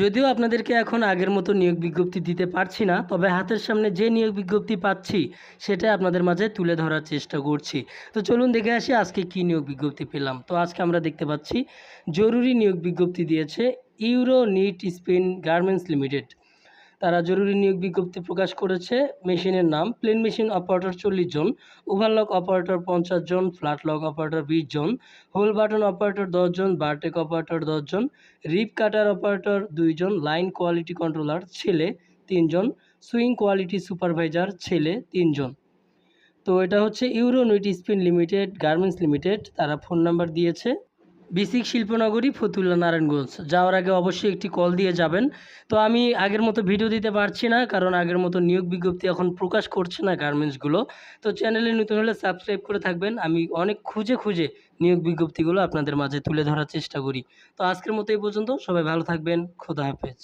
যদিও আপনাদেরকে এখন আগের মতো নিয়োগ বিজ্ঞপ্তি দিতে পারছি না, তবে হাতের সামনে যে নিয়োগ বিজ্ঞপ্তি পাচ্ছি, সেটা আপনাদের মাঝে তুলে ধরার চেষ্টা করছি। তো চলুন দেখে আসি আজকে কি নিয়োগ বিজ্ঞপ্তি পেলাম। তো আজকে আমরা দেখতে পাচ্ছি, জরুরি নিয়োগ বিজ্ঞপ্তি দিয়েছে Euro knit spin garments limited. তারা জরুরি নিয়োগ বিজ্ঞপ্তি প্রকাশ করেছে। মেশিনের নাম প্লেন মেশিন অপারেটর চল্লিশ জন, ওভারলক অপারেটর পঞ্চাশ জন ফ্ল্যাট লক অপারেটর বিশ জন, হোল বাটন অপারেটর দশজন বারটেক অপারেটর দশজন রিপ কাটার অপারেটর দুইজন লাইন কোয়ালিটি কন্ট্রোলার ছেলে তিনজন সুইং কোয়ালিটি সুপারভাইজার ছেলে তিনজন তো এটা হচ্ছে Euro knit spin limited, garments limited, তারা ফোন নাম্বার দিয়েছে। বিসিক শিল্পনগরী ফতুল্লা নারায়ণগঞ্জ যাওয়ার আগে অবশ্যই একটি কল দিয়ে যাবেন। তো আমি আগের মতো ভিডিও দিতে পারছি না, কারণ আগের মতো নিয়োগ বিজ্ঞপ্তি এখন প্রকাশ করছে না গার্মেন্টসগুলো। তো চ্যানেলে নতুন হলে সাবস্ক্রাইব করে থাকবেন। আমি অনেক খুঁজে খুঁজে নিয়োগ বিজ্ঞপ্তিগুলো আপনাদের মাঝে তুলে ধরার চেষ্টা করি। তো আজকের মতো এই পর্যন্ত। সবাই ভালো থাকবেন। খোদা হাফেজ।